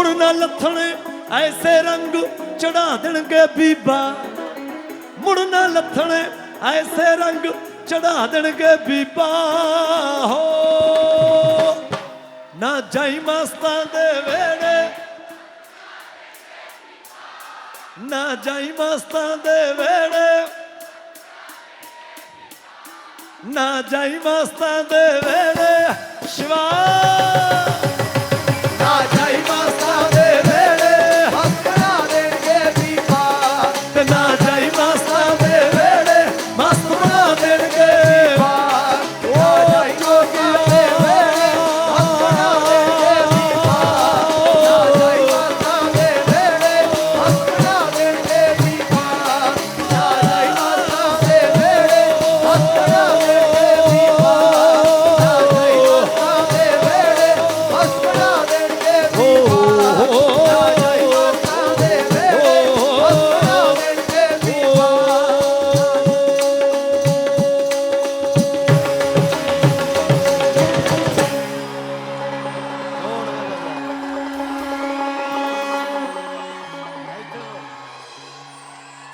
ਮੁੜ ਨਾ ਲੱਥਣ ਐਸੇ ਰੰਗ ਚੜਾ ਦੇਣਗੇ ਬੀਬਾ। ਮੁੜ ਨਾ ਲੱਥਣ ਐਸੇ ਰੰਗ ਚੜਾ ਦੇਣਗੇ ਬੀਬਾ। ਹੋ, ਨਾ ਜਾਈ ਮਸਤਾਂ ਦੇ ਵੇੜੇ। ਨਾ ਜਾਈ ਮਸਤਾਂ ਦੇ ਵੇੜੇ। ਨਾ ਜਾਈ ਮਸਤਾਂ ਦੇ ਵੇੜੇ। ਸ਼ਿਵਾ। না